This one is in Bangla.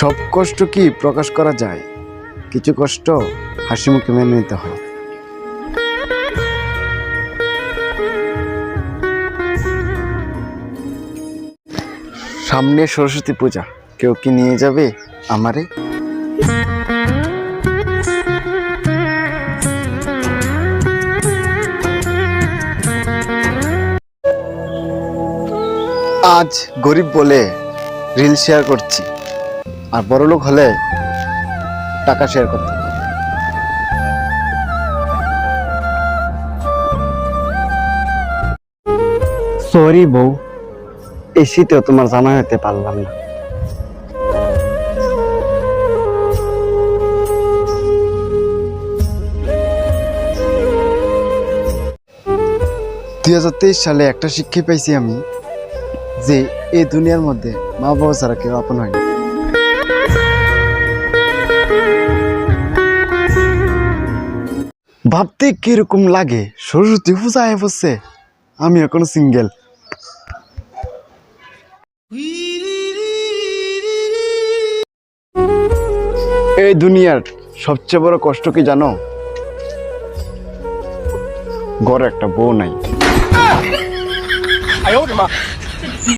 সব কষ্ট কি প্রকাশ করা যায়? কিছু কষ্ট হাসি মুখে মেনে নিতে হয়। সামনে সরস্বতী পূজা। কেউ কি নিয়ে যাবে আমারে? আজ গরিব বলে রিল শেয়ার করছি। আর বড়লোক হলে টাকা শেয়ার করতে। সরি বউ এই শীতেও তোমার জামা হতে পারলাম না দুই হাজার তেইশ সালে একটা শিক্ষা পাইছি আমি যে এই দুনিয়ার মধ্যে মা বাবা ছাড়া কেউ আপন হয় ভাবতে কীরকম লাগে? সরস্বতী পূজা আয় আমি এখনও সিঙ্গেল এই দুনিয়ার সবচেয়ে বড় কষ্ট কি জানো? ঘরে একটা বউ নাই।